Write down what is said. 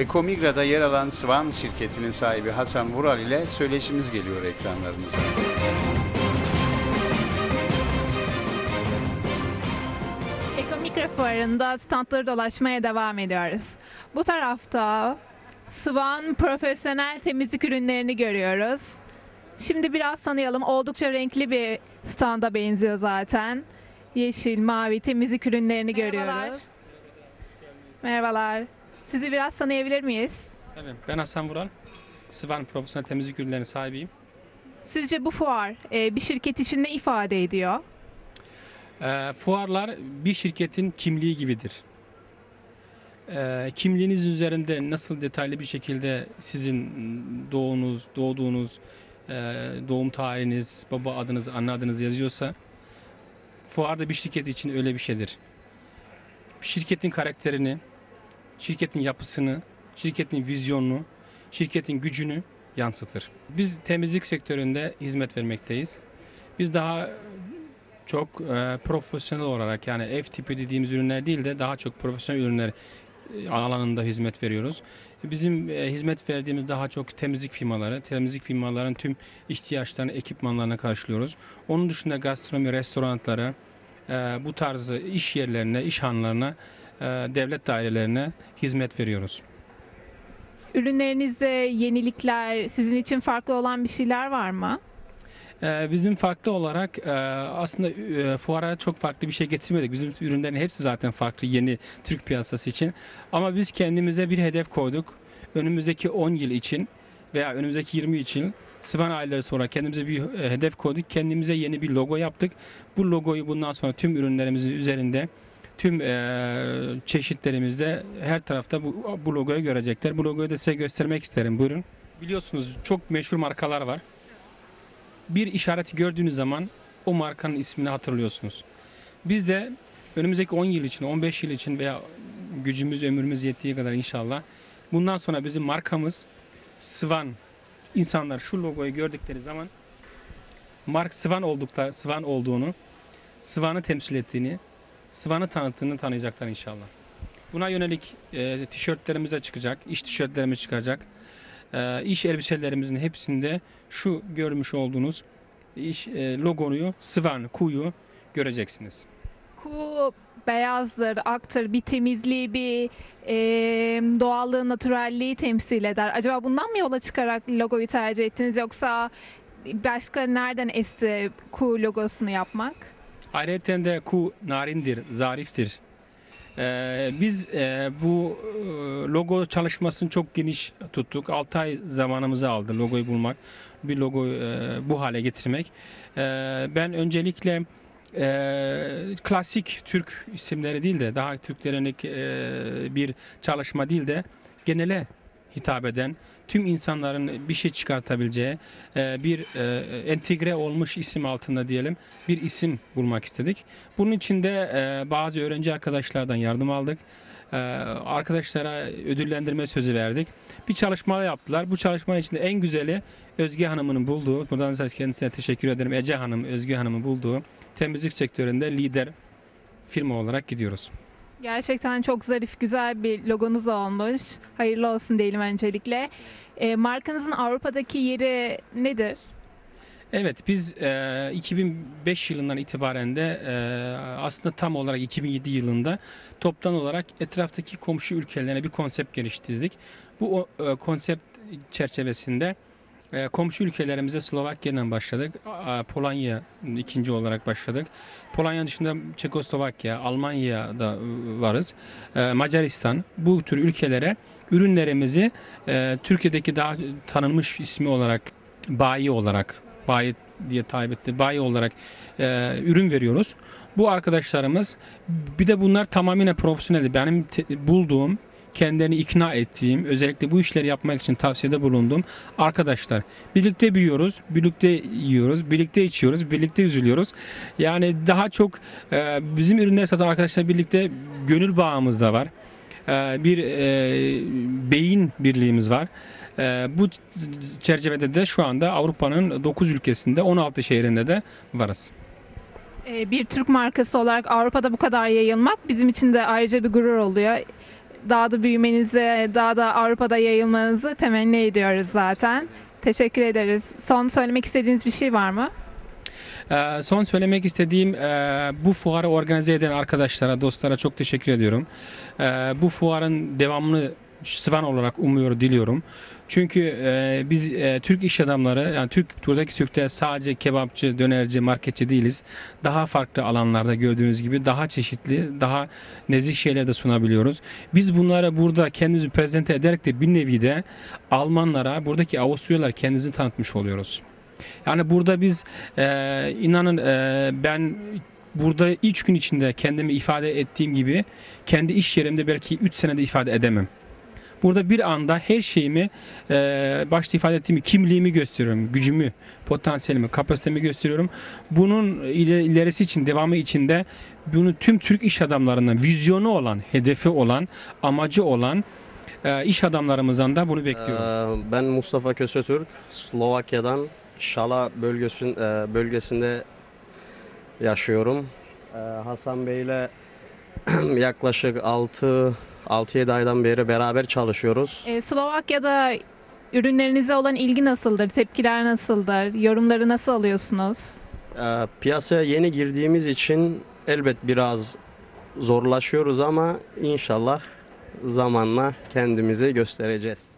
Ekomigra'da yer alan Svan şirketinin sahibi Hasan Vural ile söyleşimiz geliyor ekranlarınıza. Ekomikro Fuarı'nda standları dolaşmaya devam ediyoruz. Bu tarafta Swan profesyonel temizlik ürünlerini görüyoruz. Şimdi biraz tanıyalım. Oldukça renkli bir standa benziyor zaten. Yeşil, mavi temizlik ürünlerini görüyoruz. Merhabalar. Sizi biraz tanıyabilir miyiz? Tabii. Ben Hasan Vural. Svan Profesyonel Temizlik Ürünleri sahibiyim. Sizce bu fuar e, bir şirket için ne ifade ediyor? Ee, fuarlar bir şirketin kimliği gibidir. Ee, kimliğiniz üzerinde nasıl detaylı bir şekilde sizin doğunuz, doğduğunuz, e, doğum tarihiniz, baba adınız, anne adınız yazıyorsa fuarda bir şirket için öyle bir şeydir. Şirketin karakterini, şirketin yapısını, şirketin vizyonunu, şirketin gücünü yansıtır. Biz temizlik sektöründe hizmet vermekteyiz. Biz daha çok e, profesyonel olarak yani ev tipi dediğimiz ürünler değil de daha çok profesyonel ürünler e, alanında hizmet veriyoruz. Bizim e, hizmet verdiğimiz daha çok temizlik firmaları, temizlik firmaların tüm ihtiyaçlarını, ekipmanlarını karşılıyoruz. Onun dışında gastronomi, restoranlara, e, bu tarz iş yerlerine, iş hanlarına, devlet dairelerine hizmet veriyoruz. Ürünlerinizde yenilikler, sizin için farklı olan bir şeyler var mı? Ee, Bizim farklı olarak e, aslında e, fuara çok farklı bir şey getirmedik. Bizim ürünlerin hepsi zaten farklı yeni Türk piyasası için. Ama biz kendimize bir hedef koyduk. Önümüzdeki 10 yıl için veya önümüzdeki 20 için Svan ayları sonra kendimize bir e, hedef koyduk. Kendimize yeni bir logo yaptık. Bu logoyu bundan sonra tüm ürünlerimizin üzerinde tüm e, çeşitlerimizde her tarafta bu, bu logoyu görecekler. Bu logoyu da size göstermek isterim. Buyurun. Biliyorsunuz çok meşhur markalar var bir işareti gördüğünüz zaman o markanın ismini hatırlıyorsunuz. Biz de önümüzdeki 10 yıl için, 15 yıl için veya gücümüz, ömrümüz yettiği kadar inşallah bundan sonra bizim markamız Svan. İnsanlar şu logoyu gördükleri zaman Mark Svan oldukları, Svan olduğunu, Svan'ı temsil ettiğini, Svan'ı tanıttığını tanıyacaklar inşallah. Buna yönelik e, tişörtlerimiz de çıkacak, iş tişörtlerimiz çıkacak. E, iş elbiselerimizin hepsinde şu görmüş olduğunuz iş e, logoyu, Svan, kuyu göreceksiniz. Ku beyazdır, aktır, bir temizliği, bir e, doğallığı, natürelliği temsil eder. Acaba bundan mı yola çıkarak logoyu tercih ettiniz yoksa başka nereden esti Ku logosunu yapmak? Ayrıca de ku narindir, zariftir. Ee, biz e, bu e, logo çalışmasını çok geniş tuttuk. 6 ay zamanımızı aldı logoyu bulmak, bir logoyu e, bu hale getirmek. E, ben öncelikle e, klasik Türk isimleri değil de daha Türklerin e, bir çalışma değil de genele hitap eden tüm insanların bir şey çıkartabileceği e, bir e, entegre olmuş isim altında diyelim bir isim bulmak istedik. Bunun için de e, bazı öğrenci arkadaşlardan yardım aldık. Arkadaşlara ödüllendirme sözü verdik. Bir çalışma yaptılar. Bu çalışma içinde en güzeli Özge Hanım'ın bulduğu, buradan kendisine teşekkür ederim. Ece Hanım, Özge Hanım'ın bulduğu temizlik sektöründe lider firma olarak gidiyoruz. Gerçekten çok zarif, güzel bir logonuz olmuş. Hayırlı olsun diyelim öncelikle. E, markanızın Avrupa'daki yeri nedir? Evet biz e, 2005 yılından itibaren de e, aslında tam olarak 2007 yılında toptan olarak etraftaki komşu ülkelerine bir konsept geliştirdik. Bu o, e, konsept çerçevesinde e, komşu ülkelerimize Slovakya'dan başladık. Polonya ikinci olarak başladık. Polonya dışında Çekoslovakya, Almanya'da varız. E, Macaristan bu tür ülkelere ürünlerimizi e, Türkiye'deki daha tanınmış ismi olarak bayi olarak bayi diye tabir etti. Bayi olarak ürün veriyoruz. Bu arkadaşlarımız bir de bunlar tamamen profesyonel. Benim bulduğum kendilerini ikna ettiğim, özellikle bu işleri yapmak için tavsiyede bulunduğum arkadaşlar. Birlikte büyüyoruz, birlikte yiyoruz, birlikte içiyoruz, birlikte üzülüyoruz. Yani daha çok e, bizim ürünleri satan arkadaşlar birlikte gönül bağımız da var. E, bir e, beyin birliğimiz var. E, bu çerçevede de şu anda Avrupa'nın 9 ülkesinde 16 şehrinde de varız. E, bir Türk markası olarak Avrupa'da bu kadar yayılmak bizim için de ayrıca bir gurur oluyor. Daha da büyümenizi, daha da Avrupa'da yayılmanızı temenni ediyoruz zaten. Teşekkür ederiz. Son söylemek istediğiniz bir şey var mı? Ee, son söylemek istediğim e, bu fuarı organize eden arkadaşlara, dostlara çok teşekkür ediyorum. Ee, bu fuarın devamını Svan olarak umuyor, diliyorum. Çünkü e, biz e, Türk iş adamları, yani Türk buradaki Türkler sadece kebapçı, dönerci, marketçi değiliz. Daha farklı alanlarda gördüğünüz gibi daha çeşitli, daha nezih şeyler de sunabiliyoruz. Biz bunları burada kendimizi prezente ederek de bir nevi de Almanlara, buradaki Avusturyalılar kendimizi tanıtmış oluyoruz. Yani burada biz e, inanın e, ben burada üç gün içinde kendimi ifade ettiğim gibi kendi iş yerimde belki 3 senede ifade edemem. Burada bir anda her şeyimi e, başta ifade ettiğim kimliğimi gösteriyorum, gücümü, potansiyelimi, kapasitemi gösteriyorum. Bunun iler- ilerisi için, devamı için de bunu tüm Türk iş adamlarının vizyonu olan, hedefi olan, amacı olan e, iş adamlarımızdan da bunu bekliyorum. Ee, Ben Mustafa Kösetürk, Slovakya'dan Şala bölgesin, e, bölgesinde yaşıyorum. Ee, Hasan Bey ile yaklaşık 6 6-7 aydan beri beraber çalışıyoruz. Ee, Slovakya'da ürünlerinize olan ilgi nasıldır? Tepkiler nasıldır? Yorumları nasıl alıyorsunuz? Ee, Piyasaya yeni girdiğimiz için elbet biraz zorlaşıyoruz ama inşallah zamanla kendimizi göstereceğiz.